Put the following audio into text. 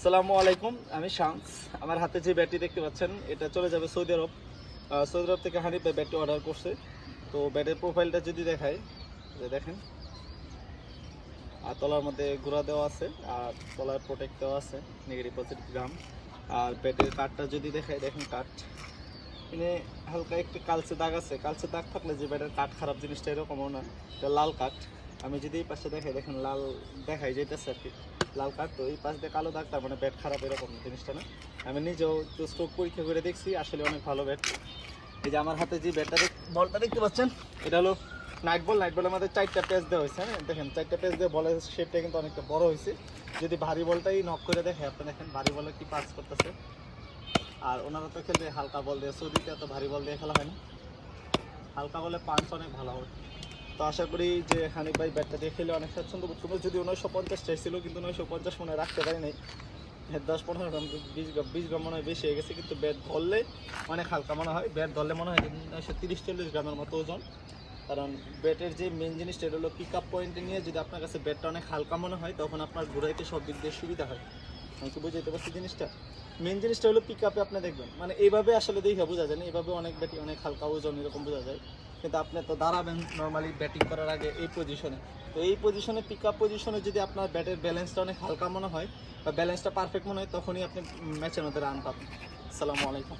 আসসালামু আলাইকুম, আমি শামস। আমার হাতে যে ব্যাটটি দেখতে পাচ্ছেন, এটা চলে যাবে সৌদি আরব। সৌদি আরব থেকে হানিফ ব্যাটটি অর্ডার করছে। তো ব্যাটের প্রোফাইলটা যদি দেখায় দেখেন। আর তলার মধ্যে গুঁড়া দেওয়া আছে, আর তলার প্রোটেক্ট দেওয়া আছে, নেগেটিভ পজিটিভ গ্রাম। আর ব্যাটের কাঠটা যদি দেখায় দেখেন কাঠ এখানে হালকা একটু কালচে দাগ আছে। কালচে দাগ থাকলে যে ব্যাটের কাঠ খারাপ জিনিসটা এরকমও না। এটা লাল কাঠ আমি যদি এই পাশে দেখাই, দেখেন লাল দেখাই যেতেছে আর লাল কাঠ তো এই পাশ দিয়ে কালো দাগ, তার মানে ব্যাট খারাপ এরকম জিনিসটা না। আমি নিজেও তো স্ট্রোক পরীক্ষা করে দেখছি, আসলে অনেক ভালো ব্যাট এই যে আমার হাতে যে ব্যাটটা দেখ- বলটা দেখতে পাচ্ছেন? এটা হলো নাইট বল নাইট বলের মধ্যে চারটা পেজ দেওয়া হয়েছে হ্যাঁ? দেখেন, চারটা পেজ দিয়ে বলের শেপটা কিন্তু অনেকটা বড় হয়েছে। যদি ভারী বলটাই নক করে দেখে, আপনি দেখেন, ভারী বলে কি পাস করতেছে। আর ওনারা তো খেলবে হালকা বল দিয়ে, সৌদিতে এত ভারী বল দিয়ে খেলা হয় না হালকা বলে পাঁচ অনেক ভালো হবে। তো আশা করি যে হানিফ ভাই ব্যাটটা দিয়ে খেলে অনেক স্বাচ্ছন্দ্য বোধ করবে। যদি উনিশশো পঞ্চাশ চাইছিল কিন্তু উনিশশো পঞ্চাশ মনে রাখতে পারি নাই হ্যাঁ, দশ পনেরো গ্রাম বিশ গ্রাম বিশ গ্রাম মনে হয় বেশি হয়ে গেছে কিন্তু ব্যাট ধরলে অনেক হালকা মনে হয়। ব্যাট ধরলে মনে হয় নয়শো তিরিশ চল্লিশ গ্রামের মতো ওজন। কারণ ব্যাটের যে মেন জিনিসটা এটা হলো পিক আপ পয়েন্টে নিয়ে যদি আপনার কাছে ব্যাটটা অনেক হালকা মনে হয় তখন আপনার ঘুরাইতে সব দিক দিয়ে সুবিধা হয়। আমি কি বুঝাইতে পারছি জিনিসটা? মেন জিনিসটা হলো পিক আপে আপনি দেখবেন। মানে এইভাবে আসলে দেখে বোঝা যায় না এইভাবে অনেক ব্যাটি অনেক হালকা ওজন এরকম বোঝা যায়। কিন্তু আপনি তো দাঁড়াবেন নর্মালি ব্যাটিং করার আগে এই পজিশনে তো এই পজিশনে পিক আপ পজিশনে যদি আপনার ব্যাটের ব্যালেন্সটা অনেক হালকা মনে হয় বা ব্যালেন্সটা পারফেক্ট মনে হয়, তখনই আপনি ম্যাচের মধ্যে রান পাবেন। আসসালামু আলাইকুম।